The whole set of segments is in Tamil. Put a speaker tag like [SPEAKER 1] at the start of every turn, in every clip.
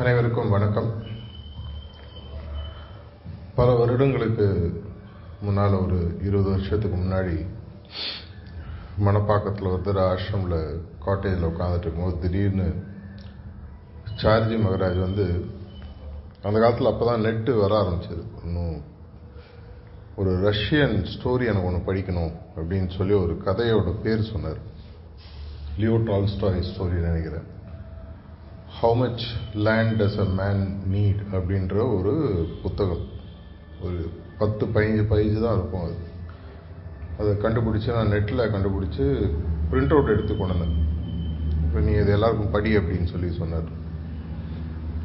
[SPEAKER 1] அனைவருக்கும் வணக்கம். பல வருடங்களுக்கு முன்னால் ஒரு இருபது வருஷத்துக்கு முன்னாடி மணப்பாக்கத்தில் ஒருத்தர் ஆசிரமில் காட்டேஜில் உட்காந்துட்டு இருக்கும்போது திடீர்னு சார்ஜி மகராஜ் வந்து அந்த காலத்தில் அப்போ தான் நெட்டு வர ஆரம்பிச்சது. இன்னும் ஒரு ரஷ்யன் ஸ்டோரி எனக்கு ஒன்று படிக்கணும் அப்படின்னு சொல்லி ஒரு கதையோட பேர் சொன்னார். லியோ டால்ஸ்டாய் ஸ்டோரி நினைக்கிறேன். How much land does a man need அப்படின்ற ஒரு புத்தகம். ஒரு பத்து பதினஞ்சு பேஜ் தான் இருக்கும் அது. அதை கண்டுபிடிச்சி நான் நெட்டில் கண்டுபிடிச்சி பிரிண்ட் அவுட் எடுத்து கொண்டு வந்தேன். இப்போ நீ இது எல்லாருக்கும் படி அப்படின்னு சொல்லி சொன்னார்.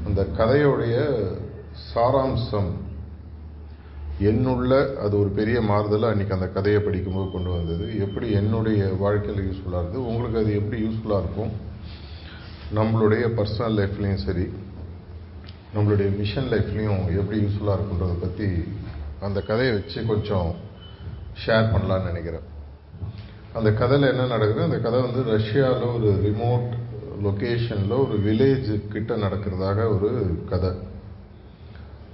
[SPEAKER 1] அந்த கதையோடைய சாராம்சம் என்னுள்ள அது ஒரு பெரிய மாறுதலை அன்றைக்கி அந்த கதையை படிக்கும்போது கொண்டு வந்தது. எப்படி என்னுடைய வாழ்க்கையில் யூஸ்ஃபுல்லாக இருக்குது? உங்களுக்கு அது எப்படி யூஸ்ஃபுல்லாக இருக்கும்? நம்மளுடைய பர்சனல் லைஃப்லேயும் சரி நம்மளுடைய மிஷன் லைஃப்லேயும் எப்படி யூஸ்ஃபுல்லாக இருக்குன்றதை பற்றி அந்த கதையை வச்சு கொஞ்சம் ஷேர் பண்ணலான்னு நினைக்கிறேன். அந்த கதையில் என்ன நடக்குது? அந்த கதை வந்து ரஷ்யாவில் ஒரு ரிமோட் லொக்கேஷனில் ஒரு வில்லேஜ் கிட்ட நடக்கிறதாக ஒரு கதை.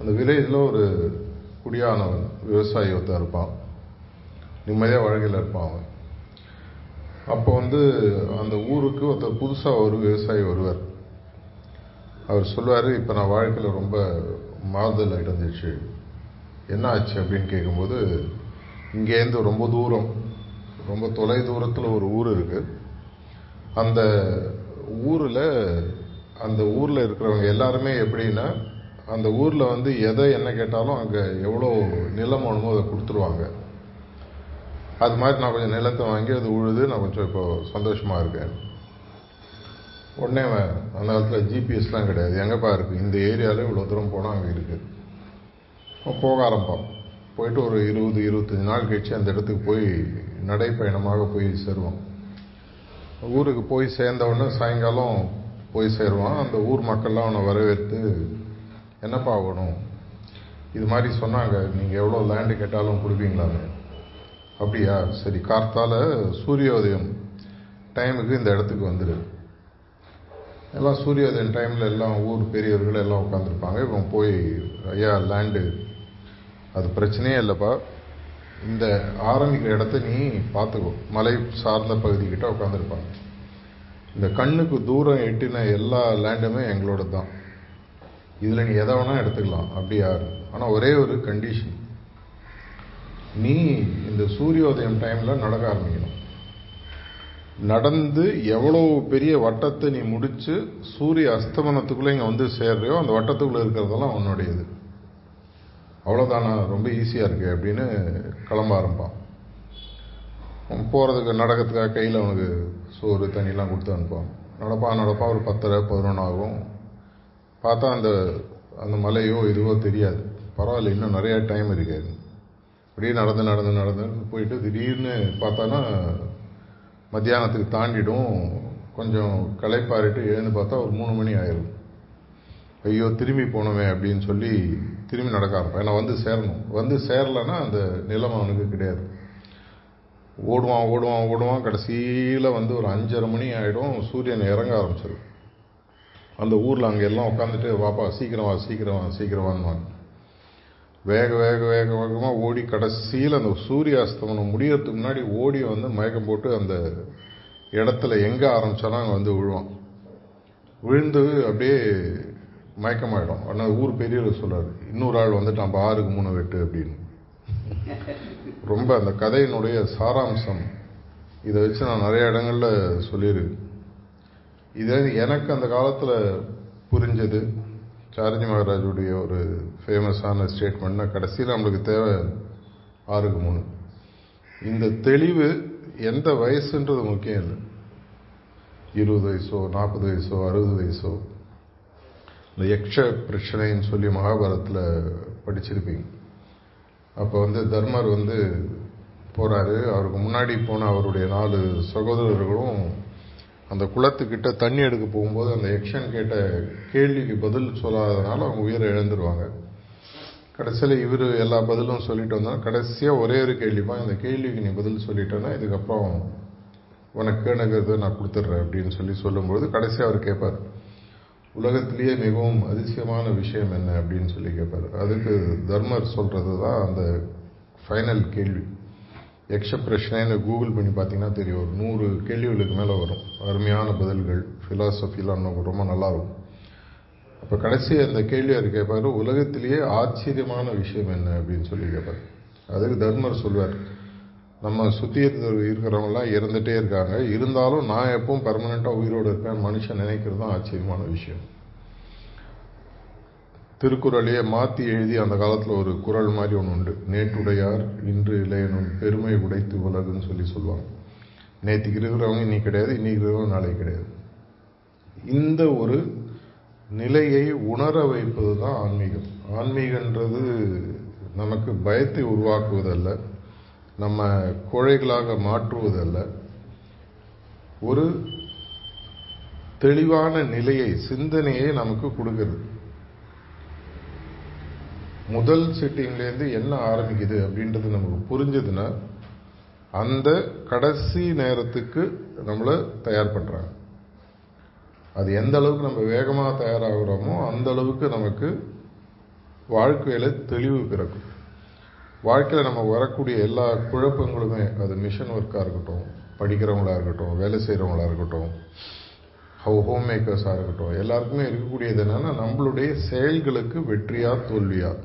[SPEAKER 1] அந்த வில்லேஜில் ஒரு குடியானவன் விவசாயி ஒருத்தன் இருப்பான். நிம்மதியாக வாழ்க்கையில் இருப்பான் அவன். அப்போ வந்து அந்த ஊருக்கு ஒருத்தர் புதுசாக ஒரு விவசாயி வருவார் அவர் சொல்லுவார் இப்போ நான் வாழ்க்கையில் ரொம்ப மாறுதல் அடைஞ்சிச்சு என்ன ஆச்சு? அப்படின்னு கேட்கும்போது இங்கேருந்து ரொம்ப தூரம் ரொம்ப தொலை தூரத்தில் ஒரு ஊர் இருக்குது அந்த ஊரில் அந்த ஊரில் இருக்கிறவங்க எல்லாருமே எப்படின்னா அந்த ஊரில் வந்து எதை என்ன கேட்டாலும் அங்கே எவ்வளோ நிலம் வேணுமோ அதை கொடுத்துருவாங்க. அது மாதிரி நான் கொஞ்சம் நிலத்தை வாங்கி அது உழுது நான் கொஞ்சம் இப்போ சந்தோஷமாக இருக்கேன். உடனே அந்த காலத்தில் ஜிபிஎஸ்லாம் கிடையாது. எங்கேப்பா இருக்குது இந்த ஏரியாவில் இவ்வளோ தூரம் போனால் அங்கே இருக்குது போக ஆரம்பம் போயிட்டு ஒரு இருபது இருபத்தஞ்சி நாள் கழிச்சு அந்த இடத்துக்கு போய் நடைப்பயணமாக போய் சேருவோம் ஊருக்கு போய் சேர்ந்தவொடனே சாயங்காலம் போய் சேருவான். அந்த ஊர் மக்கள்லாம் அவனை வரவேற்று என்னப்பா ஆகணும்? இது மாதிரி சொன்னாங்க. நீங்கள் எவ்வளோ லேண்டு கேட்டாலும் கொடுப்பீங்களான்னு. அப்படியா? சரி கார்த்தால சூரியோதயம் டைமுக்கு இந்த இடத்துக்கு வந்துடு எல்லாம் சூரியோதயம் டைமில் எல்லாம் ஊர் பெரியவர்கள் எல்லாம் உட்காந்துருப்பாங்க இவன் போய் ஐயா லேண்டு அது பிரச்சனையே இல்லைப்பா. இந்த ஆரம்பிக்கிற இடத்த நீ பார்த்துக்கோ. மலை சார்ந்த பகுதிக்கிட்ட உட்காந்துருப்பாங்க இந்த கண்ணுக்கு தூரம் எட்டின எல்லா லேண்டுமே எங்களோட தான் இதில் நீ எதை வேணால் எடுத்துக்கலாம். அப்படியா? ஆனால் ஒரே ஒரு கண்டிஷன் நீ இந்த சூரியோதயம் டைமில் நடக்க ஆரம்பிக்கணும். நடந்து எவ்வளோ பெரிய வட்டத்தை நீ முடித்து சூரிய அஸ்தமனத்துக்குள்ளே இங்கே வந்து சேர்றியோ அந்த வட்டத்துக்குள்ளே இருக்கிறதெல்லாம் உன்னுடையது. அவ்வளோதானா ரொம்ப ஈஸியாக இருக்குது அப்படின்னு கிளம்ப ஆரம்பிப்பான். போகிறதுக்கு நடக்கிறதுக்காக கையில் அவனுக்கு சோறு தண்ணிலாம் கொடுத்து அனுப்பான் நடப்பா நடப்பா ஒரு பத்தரை பதினொன்று ஆகும். பார்த்தா அந்த அந்த மலையோ இதுவோ தெரியாது. பரவாயில்ல இன்னும் நிறையா டைம் இருக்காது அப்படியே நடந்து நடந்து நடந்து போயிட்டு திடீர்னு பார்த்தானா மத்தியானத்துக்கு தாண்டிடும். கொஞ்சம் களைப்பாரிட்டு எழுந்து பார்த்தா ஒரு மூணு மணி ஆயிடும் ஐயோ திரும்பி போனோமே அப்படின்னு சொல்லி திரும்பி நடக்க ஆரம்பிப்பேன் ஏன்னா வந்து சேரணும். வந்து சேரலைன்னா அந்த நிலம் அவனுக்கு கிடையாது. ஓடுவான் ஓடுவான் ஓடுவான். கடைசியில் வந்து ஒரு அஞ்சரை மணி ஆகிடும் சூரியன் இறங்க ஆரம்பிச்சிடும் அந்த ஊரில் அங்கே எல்லாம் உட்காந்துட்டு வாப்பா சீக்கிரம் வா சீக்கிரம் வா சீக்கிரம் வாங்குவாங்க வேக வேக வேக வேகமாக ஓடி கடைசியில் அந்த சூரிய அஸ்தமனம் முடியறதுக்கு முன்னாடி ஓடி வந்து மயக்கம் போட்டு அந்த இடத்துல எங்கே ஆரம்பித்தாலும் அங்கே வந்து விழுவான். விழுந்து அப்படியே மயக்கமாயிடும். ஆனால் ஊர் பெரியவர் சொல்கிறார் இன்னொரு ஆள் வந்துட்டான் ஆறுக்கு மூணு வெட்டு அப்படின்னு. ரொம்ப அந்த கதையினுடைய சாராம்சம். இதை வச்சு நான் நிறைய இடங்களில் சொல்லியிருக்கேன். இது எனக்கு அந்த காலத்தில் புரிஞ்சது. சாரஜி மகாராஜுடைய ஒரு ஃபேமஸான ஸ்டேட்மெண்ட்னா கடைசியில் நம்மளுக்கு தேவை ஆறுக்கு மூணு. இந்த தெளிவு எந்த வயசுன்றது முக்கியம் இல்லை. இருபது வயசோ நாற்பது வயசோ அறுபது வயசோ. இந்த யக்ஷ பிரச்சனைன்னு சொல்லி மகாபாரத்தில் படிச்சிருப்பீங்க. அப்போ வந்து தர்மர் வந்து போகிறாரு அவருக்கு முன்னாடி போன அவருடைய நாலு சகோதரர்களும் அந்த குளத்துக்கிட்ட தண்ணி எடுக்க போகும்போது அந்த யக்ஷன் கேட்ட கேள்விக்கு பதில் சொல்லாததுனால அவங்க உயிரை இழந்துருவாங்க. கடைசியில் இவர் எல்லா பதிலும் சொல்லிட்டு வந்தாலும் கடைசியாக ஒரே ஒரு கேள்விப்பா இந்த கேள்விக்கு நீ பதில் சொல்லிட்டேன்னா இதுக்கப்புறம் உனக்கு கேணுங்கிறத நான் கொடுத்துட்றேன் அப்படின்னு சொல்லி சொல்லும்பொழுது கடைசியாக அவர் கேட்பார் உலகத்திலேயே மிகவும் அதிசயமான விஷயம் என்ன அப்படின்னு சொல்லி கேட்பாரு அதுக்கு தர்மர் சொல்கிறது தான் அந்த ஃபைனல் கேள்வி. யக்ஷ பிரச்சனைன்னு கூகுள் பண்ணி பார்த்தீங்கன்னா தெரியும். ஒரு நூறு கேள்விகளுக்கு மேலே வரும். அருமையான பதில்கள் ஃபிலாசபிலாம் ரொம்ப நல்லாயிருக்கும். அப்போ கடைசி அந்த கேள்வியார் கேட்பார் உலகத்திலேயே ஆச்சரியமான விஷயம் என்ன? அப்படின்னு சொல்லி கேட்பார். அதுக்கு தர்மர் சொல்வார் நம்ம சுற்றி இருக்கிறவங்களாம் இறந்துட்டே இருக்காங்க. இருந்தாலும் நான் எப்பவும் பர்மனெண்ட்டாக உயிரோடு இருப்பேன். மனுஷன் நினைக்கிறது தான் ஆச்சரியமான விஷயம். திருக்குறளையே மாற்றி எழுதி அந்த காலத்தில் ஒரு குரல் மாதிரி ஒன்று உண்டு. நேற்றுடையார் இன்று இளையனும் பெருமை உடைத்து உலகுன்னு சொல்லி சொல்லுவாங்க. நேற்றுக்கு இருக்கிறவங்க இன்னைக்கு கிடையாது இன்னைக்கு இருக்கிறவங்க நாளைக்கு கிடையாது. இந்த ஒரு நிலையை உணர வைப்பது தான் ஆன்மீகம். ஆன்மீகன்றது நமக்கு பயத்தை உருவாக்குவதல்ல நம்ம கோழைகளாக மாற்றுவதல்ல. ஒரு தெளிவான நிலையை சிந்தனையை நமக்கு கொடுக்கிறது. முதல் சிட்டிங்லேருந்து என்ன ஆரம்பிக்குது அப்படின்றது நமக்கு புரிஞ்சதுன்னா அந்த கடைசி நேரத்துக்கு நம்மளை தயார் பண்ணுறாங்க அது எந்த அளவுக்கு நம்ம வேகமாக தயாராகிறோமோ அந்த அளவுக்கு நமக்கு வாழ்க்கையில் தெளிவு பிறக்கும். வாழ்க்கையில் நம்ம வரக்கூடிய எல்லா குழப்பங்களுமே அது மிஷன் ஒர்க்காக இருக்கட்டும் படிக்கிறவங்களா இருக்கட்டும் வேலை செய்கிறவங்களா இருக்கட்டும் ஹவு ஹோம் மேக்கர்ஸாக இருக்கட்டும் எல்லாருக்குமே இருக்கக்கூடியது என்னென்னா நம்மளுடைய செயல்களுக்கு வெற்றியா தோல்வியாக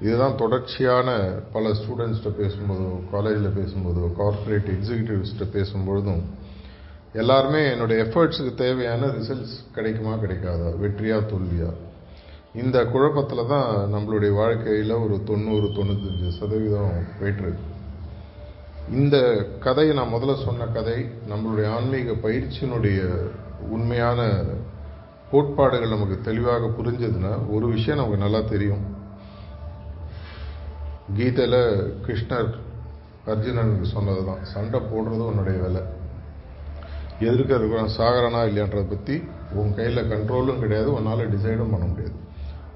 [SPEAKER 1] இதுதான் தொடர்ச்சியான பல ஸ்டூடெண்ட்ஸ்கிட்ட பேசும்போதோ காலேஜில் பேசும்போதோ கார்ப்பரேட் எக்ஸிக்யூட்டிவ்ஸ்கிட்ட பேசும்பொழுதும் எல்லாருமே என்னுடைய எஃபர்ட்ஸுக்கு தேவையான ரிசல்ட்ஸ் கிடைக்குமா கிடைக்காதா? வெற்றியா தோல்வியா? இந்த குழப்பத்தில் தான் நம்மளுடைய வாழ்க்கையில் ஒரு தொண்ணூறு தொண்ணூத்தஞ்சு சதவீதம் போயிட்டுருக்கு. இந்த கதையை நான் முதல்ல சொன்ன கதை நம்மளுடைய ஆன்மீக பயிற்சியினுடைய உண்மையான கோட்பாடுகள் நமக்கு தெளிவாக புரிஞ்சதுன்னா ஒரு விஷயம் நமக்கு நல்லா தெரியும். கீதையில் கிருஷ்ணர் அர்ஜுனனுக்கு சொன்னது தான் சண்டை போடுறது உன்னுடைய வேலை. எதிர்க்க இருக்கிறான் சாகரனா இல்லையான்றதை பற்றி உன் கையில் கண்ட்ரோலும் கிடையாது உன்னால் டிசைடும் பண்ண முடியாது.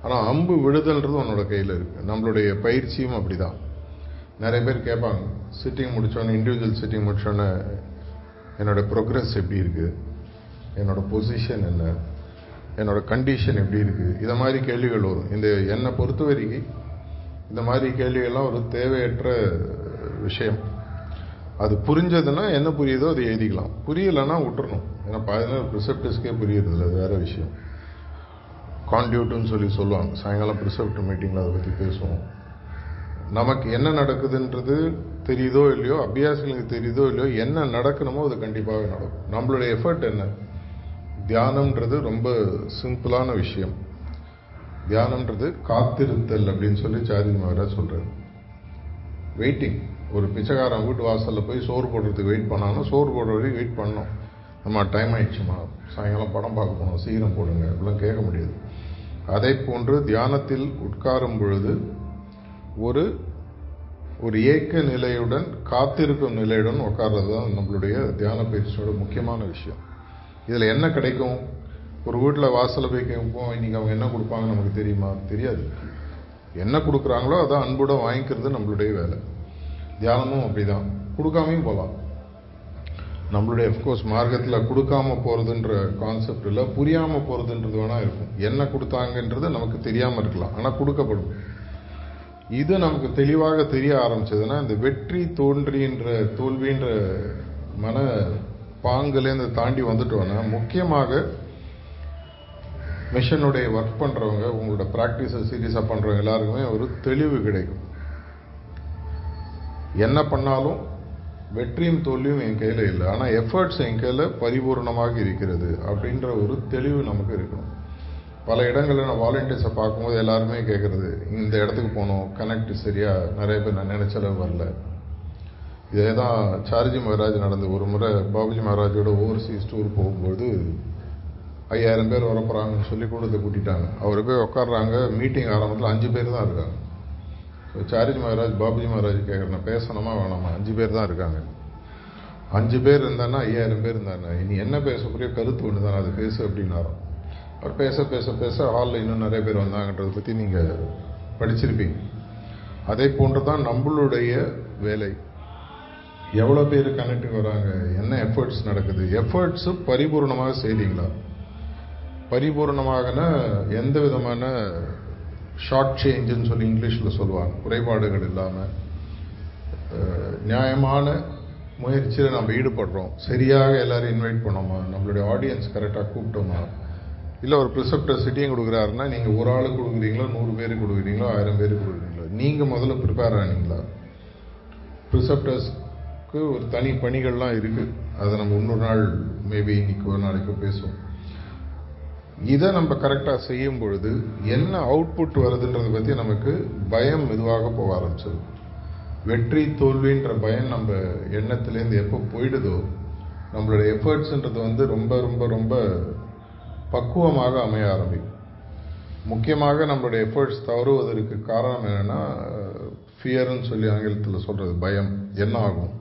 [SPEAKER 1] ஆனால் அம்பு விடுதல்ன்றது உன்னோட கையில் இருக்குது நம்மளுடைய பயிற்சியும் அப்படி தான் நிறைய பேர் கேட்பாங்க சிட்டிங் முடித்தோன்னே இண்டிவிஜுவல் சிட்டிங் முடித்தோன்னே என்னோடய ப்ரோக்ரஸ் எப்படி இருக்குது என்னோட பொசிஷன் என்ன? என்னோடய கண்டிஷன் எப்படி இருக்குது இதை மாதிரி கேள்விகள் வரும். இந்த என்னை பொறுத்த வரைக்கும் இந்த மாதிரி கேள்விகள்லாம் ஒரு தேவையற்ற விஷயம். அது புரிஞ்சதுன்னா என்ன புரியுதோ அதை எழுதிக்கலாம். புரியலைன்னா விட்டுறணும். ஏன்னா பதினாறு ப்ரிசப்டிஸ்க்கே புரியுறதில்ல அது வேறு விஷயம். கான்டியூட்டுன்னு சொல்லி சொல்லுவாங்க. சாயங்காலம் ப்ரிசப்ட் மீட்டிங்கில் அதை பற்றி பேசுவோம். நமக்கு என்ன நடக்குதுன்றது தெரியுதோ இல்லையோ அபியாசிகளுக்கு தெரியுதோ இல்லையோ என்ன நடக்கணுமோ அது கண்டிப்பாக நடக்கும். நம்மளுடைய எஃபர்ட் என்ன? தியானம்ன்றது ரொம்ப சிம்பிளான விஷயம். தியானம்ன்றது காத்திருத்தல் அப்படின்னு சொல்லி சாரி மகராஜ் சொல்கிறார் வெயிட்டிங் ஒரு பிச்சைக்காரன் வீட்டு வாசலில் போய் சோறு போடுறதுக்கு வெயிட் பண்ணாங்கன்னா சோறு போடுற வரைக்கும் வெயிட் பண்ணோம் நம்ம டைம் ஆயிடுச்சுமா? சாயங்காலம் படம் பார்க்க போனோம் சீக்கிரம் போடுங்க. அப்படிலாம் கேட்க முடியாது. அதே போன்று தியானத்தில் உட்காரும் பொழுது ஒரு ஒரு ஏக்க நிலையுடன் காத்திருக்கும் நிலையுடன் உட்கார்றது தான் நம்மளுடைய தியான பயிற்சியோட முக்கியமான விஷயம். இதில் என்ன கிடைக்கும்? ஒரு வீட்டில் வாசலில் போய் கேட்போம் இன்றைக்கி அவங்க என்ன கொடுப்பாங்க நமக்கு தெரியுமா? தெரியாது. என்ன கொடுக்குறாங்களோ அதான் அன்புடன் வாங்கிக்கிறது நம்மளுடைய வேலை. தியானமும் அப்படிதான். கொடுக்காமையும் போகலாம். நம்மளுடைய அஃப்கோர்ஸ் மார்க்கத்தில் கொடுக்காம போகிறதுன்ற கான்செப்ட் இல்லை புரியாமல் போகிறதுன்றது வேணால் இருக்கும். என்ன கொடுத்தாங்கன்றது நமக்கு தெரியாமல் இருக்கலாம். ஆனால் கொடுக்கப்படும். இது நமக்கு தெளிவாக தெரிய ஆரம்பிச்சதுன்னா இந்த வெற்றி தோன்றின்ற தோல்வின்ற மன பாங்குலேருந்து தாண்டி வந்துட்டோன்னா முக்கியமாக மிஷனுடைய ஒர்க் பண்ணுறவங்க உங்களோட ப்ராக்டிஸை சீரியஸாக பண்ணுறவங்க எல்லாருக்குமே ஒரு தெளிவு கிடைக்கும். என்ன பண்ணாலும் வெற்றியும் தோல்வியும் என் கையில் இல்லை. ஆனால் எஃபர்ட்ஸ் என் கையில் பரிபூர்ணமாக இருக்கிறது அப்படின்ற ஒரு தெளிவு நமக்கு இருக்கணும். பல இடங்களில் நான் வாலண்டியர்ஸை பார்க்கும்போது எல்லாருமே கேட்குறது இந்த இடத்துக்கு போகணும் கனெக்ட் சரியாக நிறைய பேர் நான் நினச்சளவு வரல. இதே தான் சார்ஜி மகாராஜ் நடந்து ஒரு முறை பாபுஜி மகாராஜோட ஓவர்சீஸ் டூர் போகும்போது ஐயாயிரம் பேர் வரப்போகிறாங்கன்னு சொல்லி கூட்டத்தை கூட்டிட்டாங்க. அவர் போய் உட்காடுறாங்க மீட்டிங் ஆரம்பத்தில் அஞ்சு பேர் தான் இருக்காங்க. ஸோ சாரிஜி மகாராஜ் பாபுஜி மகாராஜ் கேட்குறேன் பேசணுமா வேணாமா? அஞ்சு பேர் தான் இருக்காங்க. அஞ்சு பேர் இருந்தானா ஐயாயிரம் பேர் இருந்தானா இனி என்ன பேசக்கூடிய கருத்து ஒன்று தானே. அது பேசு அப்படின்னாரோ அவர் பேச பேச பேச ஹாலில் இன்னும் நிறைய பேர் வந்தாங்கன்றதை பற்றி நீங்கள் படிச்சிருப்பீங்க. அதே போன்று தான் நம்மளுடைய வேலை. எவ்வளோ பேர் கனெக்டுக்கு வராங்க? என்ன எஃபர்ட்ஸ் நடக்குது? எஃபர்ட்ஸு பரிபூர்ணமாக செய்தீங்களா பரிபூர்ணமாகன எந்த விதமான ஷார்ட் சேஞ்சுன்னு சொல்லி இங்கிலீஷில் சொல்லுவாங்க. குறைபாடுகள் இல்லாமல் நியாயமான முயற்சியில் நம்ம ஈடுபடுறோம். சரியாக எல்லோரும் இன்வைட் பண்ணோமா? நம்மளுடைய ஆடியன்ஸ் கரெக்டாக கூப்பிட்டோமா? இல்லை ஒரு ப்ரிசப்டர் சிட்டியும் கொடுக்குறாருன்னா நீங்கள் ஒரு ஆளுக்கு கொடுக்குறீங்களோ? நூறு பேருக்கு கொடுக்குறீங்களோ? ஆயிரம் பேருக்கு கொடுக்குறீங்களோ? நீங்கள் முதல்ல ப்ரிப்பேர் ஆனீங்களா? ப்ரிசப்டர்ஸ்க்கு ஒரு தனி பணிகள்லாம் இருக்குது அதை நம்ம இன்னொரு நாள் மேபி இன்னைக்கு ஒரு நாளைக்கு பேசுவோம். இதை நம்ம கரெக்டாக செய்யும் பொழுது என்ன அவுட்புட் வருதுன்றதை பற்றி நமக்கு பயம் மெதுவாக போக ஆரம்பிச்சது வெற்றி தோல்வின்ற பயம் நம்ம எண்ணத்துலேருந்து எப்போ போயிடுதோ நம்மளோட எஃபர்ட்ஸுன்றது வந்து ரொம்ப ரொம்ப ரொம்ப பக்குவமாக அமைய ஆரம்பிக்கும். முக்கியமாக நம்மளுடைய எஃபர்ட்ஸ் தவறுவதற்கு காரணம் என்னென்னா ஃபியர்னு சொல்லி ஆங்கிலத்தில் சொல்கிறது பயம் என்ன ஆகும்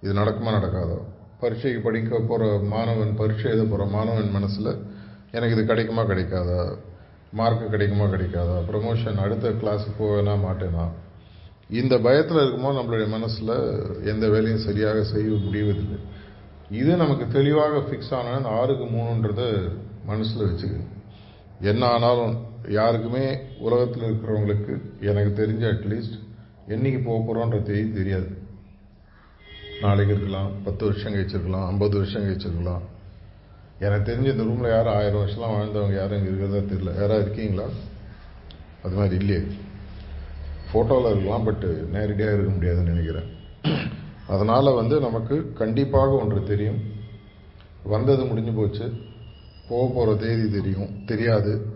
[SPEAKER 1] இது நடக்குமா நடக்காதோ? பரீட்சைக்கு படிக்க போகிற மாணவன் பரீட்சை எழுத போகிற மாணவன் மனசில் எனக்கு இது கிடைக்குமா கிடைக்காதா? மார்க் கிடைக்குமா கிடைக்காதா? ப்ரமோஷன் அடுத்த கிளாஸுக்கு போவேனா மாட்டேனா? இந்த பயத்தில் இருக்கும்போது நம்மளுடைய மனசில் எந்த வேலையும் சரியாக செய்ய முடிவதில்லை. இது நமக்கு தெளிவாக ஃபிக்ஸ் ஆனால் அந்த ஆறுக்கு மூணுன்றதை மனசில் வச்சுக்கணும். என்ன ஆனாலும் யாருக்குமே உலகத்தில் இருக்கிறவங்களுக்கு எனக்கு தெரிஞ்ச அட்லீஸ்ட் என்னைக்கு போக போகிறோன்ற தேதி தெரியாது. நாளைக்கு இருக்கலாம் பத்து வருஷம் கழிச்சிருக்கலாம் ஐம்பது வருஷம் கழிச்சிருக்கலாம். எனக்கு தெரிஞ்ச இந்த ரூமில் யாரும் ஆயிரம் வருஷம்லாம் வாழ்ந்தவங்க யாரும் இங்கே இருக்கிறதா தெரியல. யாராவது இருக்கீங்களா? அது மாதிரி இல்லையே. ஃபோட்டோவில் இருக்கலாம் பட்டு நேரடியாக இருக்க முடியாதுன்னு நினைக்கிறேன். அதனால் வந்து நமக்கு கண்டிப்பாக ஒன்று தெரியும். வந்தது முடிஞ்சு போச்சு. போக போகிற தேதி தெரியும். தெரியாது.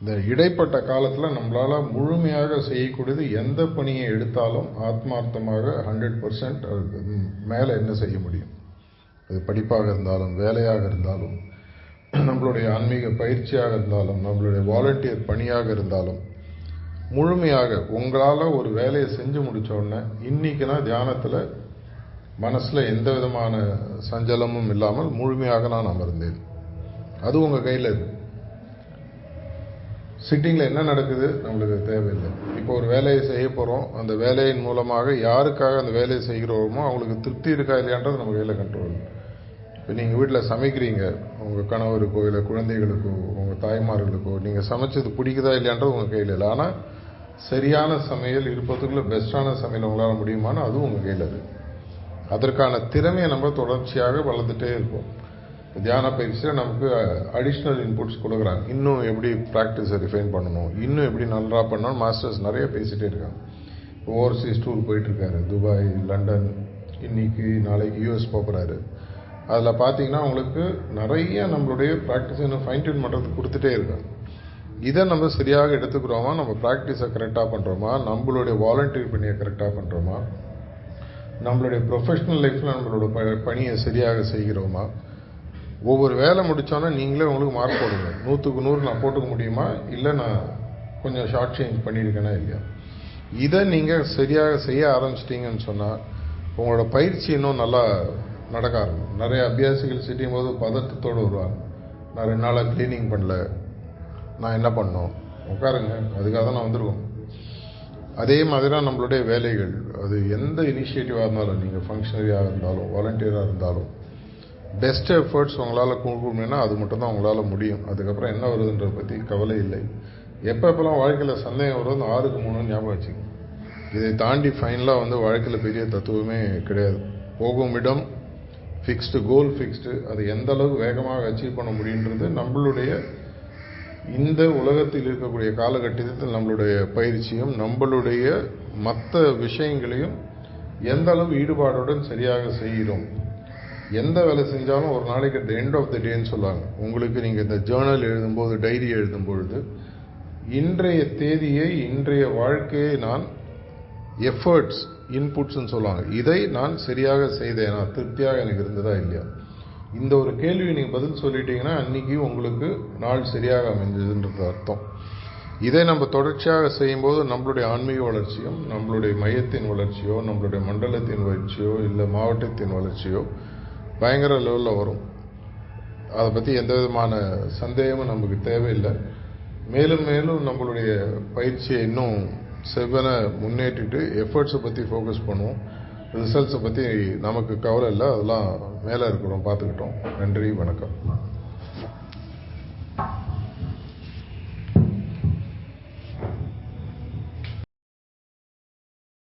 [SPEAKER 1] இந்த இடைப்பட்ட காலத்தில் நம்மளால் முழுமையாக செய்யக்கூடியது எந்த பணியை எடுத்தாலும் ஆத்மார்த்தமாக ஹண்ட்ரட் பர்சன்ட் மேலே என்ன செய்ய முடியும்? அது படிப்பாக இருந்தாலும் வேலையாக இருந்தாலும் நம்மளுடைய ஆன்மீக பயிற்சியாக இருந்தாலும் நம்மளுடைய வாலண்டியர் பணியாக இருந்தாலும் முழுமையாக உங்களால் ஒரு வேலையை செஞ்சு முடித்தோடனே உடனே இன்னைக்குனா தியானத்தில் மனசில் எந்த விதமான சஞ்சலமும் இல்லாமல் முழுமையாக நான் அமர்ந்தேன். அது உங்கள் கையில் இருக்கு. சிட்டிங்கில் என்ன நடக்குது? நம்மளுக்கு தேவையில்லை. இப்போ ஒரு வேலையை செய்ய போகிறோம் அந்த வேலையின் மூலமாக யாருக்காக அந்த வேலையை செய்கிறோமோ அவங்களுக்கு திருப்தி இருக்கா இல்லையான்றது நம்ம கையில் கண்ட்ரோல் இப்போ நீங்கள் வீட்டில் சமைக்கிறீங்க. உங்கள் கணவருக்கோ இல்லை குழந்தைகளுக்கோ உங்கள் தாய்மார்களுக்கோ நீங்கள் சமைச்சது பிடிக்குதா இல்லையான்றது உங்கள் கையில் இல்லை. ஆனால் சரியான சமையல் இருப்பதுக்குள்ளே பெஸ்ட்டான சமையல் உங்களால் முடியுமான்னு அதுவும் உங்கள் கையில் இருக்குது அதற்கான திறமையை நம்ம தொடர்ச்சியாக வளர்ந்துட்டே இருப்போம். தியான பயிற்சியில் நமக்கு அடிஷ்னல் இன்புட்ஸ் கொடுக்குறாங்க. இன்னும் எப்படி ப்ராக்டிஸை ரிஃபைன் பண்ணணும்? இன்னும் எப்படி நல்லா பண்ணணும் மாஸ்டர்ஸ் நிறைய பேசிகிட்டே இருக்காங்க. ஓவர்சீஸ் டூர் போயிட்டுருக்காரு. துபாய் லண்டன் இன்னைக்கு நாளைக்கு யூஎஸ் போகிறாரு. அதில் பார்த்தீங்கன்னா உங்களுக்கு நிறைய நம்மளுடைய ப்ராக்டிஸ் இன்னும் ஃபைன் டியூன் பண்ணுறதுக்கு கொடுத்துட்டே இருக்காங்க. இதை நம்ம சரியாக எடுத்துக்கிறோமா? நம்ம ப்ராக்டிஸை கரெக்டாக பண்ணுறோமா நம்மளுடைய வாலண்டியர் பணியை கரெக்டாக பண்ணுறோமா நம்மளுடைய ப்ரொஃபஷ்னல் லைஃப்பில் நம்மளோட ப பணியை சரியாக செய்கிறோமா? ஒவ்வொரு வேலை முடித்தோன்னா நீங்களே உங்களுக்கு மார்க் போடுங்க. நூற்றுக்கு நூறு நான் போட்டுக்க முடியுமா? இல்லை நான் கொஞ்சம் ஷார்ட் சேஞ்ச் பண்ணியிருக்கேனா இல்லையா? இதை நீங்கள் சரியாக செய்ய ஆரம்பிச்சிட்டிங்கன்னு சொன்னால் உங்களோட பயிற்சி இன்னும் நல்லா நடக்க ஆரம்பிக்கும். நிறைய அபியாசிகள் சிட்டியும் போது பதட்டத்தோடு வருவாங்க. நான் ரெண்டு நாளாக க்ளீனிங் பண்ணல. நான் என்ன பண்ணோம்? உட்காருங்க. அதுக்காக தான் நான் வந்திருக்கோம். அதே மாதிரி தான் நம்மளுடைய வேலைகள். அது எந்த இனிஷியேட்டிவாக இருந்தாலும் நீங்கள் ஃபங்க்ஷனரியாக இருந்தாலும் வாலண்டியராக இருந்தாலும் பெஸ்ட் எஃபர்ட்ஸ் உங்களால் கொடுக்கணும்னா அது மட்டும்தான் உங்களால் முடியும். அதுக்கப்புறம் என்ன வருதுன்றதை பற்றி கவலை இல்லை. எப்போ எப்போல்லாம் வாழ்க்கையில் சந்தேகம் வருது அந்த ஆறுக்கு மூணுன்னு ஞாபகம் வச்சுக்கோங்க. இதை தாண்டி ஃபைனலாக வந்து வாழ்க்கையில் பெரிய தத்துவமே கிடையாது. போகும் இடம் ஃபிக்ஸ்டு கோல் ஃபிக்ஸ்டு அது எந்த அளவுக்கு வேகமாக அச்சீவ் பண்ண முடியுன்றது நம்மளுடைய இந்த உலகத்தில் இருக்கக்கூடிய காலகட்டத்தில் நம்மளுடைய பயிற்சியும் நம்மளுடைய மற்ற விஷயங்களையும் எந்த அளவு ஈடுபாடுடன் சரியாக செய்கிறோம். எந்த வேலை செஞ்சாலும் ஒரு நாளைக்கு அட் எண்ட் ஆஃப் த டேன்னு சொல்லுவாங்க. உங்களுக்கு நீங்கள் இந்த ஜேர்னல் எழுதும்போது டைரி எழுதும் பொழுது இன்றைய தேதியை இன்றைய வாழ்க்கையை நான் எஃபர்ட்ஸ் இன்புட்ஸ்ன்னு சொல்லுவாங்க. இதை நான் சரியாக செய்தேனா? திருப்தியாக எனக்கு இருந்ததா இல்லையா? இந்த ஒரு கேள்வி நீங்கள் பதில் சொல்லிட்டீங்கன்னா அன்றைக்கி உங்களுக்கு நாள் சரியாக அமைஞ்சதுன்றது அர்த்தம். இதை நம்ம தொடர்ச்சியாக செய்யும்போது நம்மளுடைய ஆன்மீக வளர்ச்சியும் நம்மளுடைய மையத்தின் வளர்ச்சியோ நம்மளுடைய மண்டலத்தின் வளர்ச்சியோ இல்லை மாவட்டத்தின் வளர்ச்சியோ பயங்கர லெவலில் வரும். அதை பற்றி எந்த விதமான சந்தேகமும் நமக்கு தேவையில்லை. மேலும் மேலும் நம்மளுடைய பயிற்சியை இன்னும் செவ்வன முன்னேற்றிட்டு எஃபர்ட்ஸை பற்றி ஃபோக்கஸ் பண்ணுவோம். ரிசல்ட்ஸை பற்றி நமக்கு கவலை இல்லை. அதெல்லாம் மேலே இருக்கிறோம் பார்த்துக்கிட்டோம். நன்றி வணக்கம்.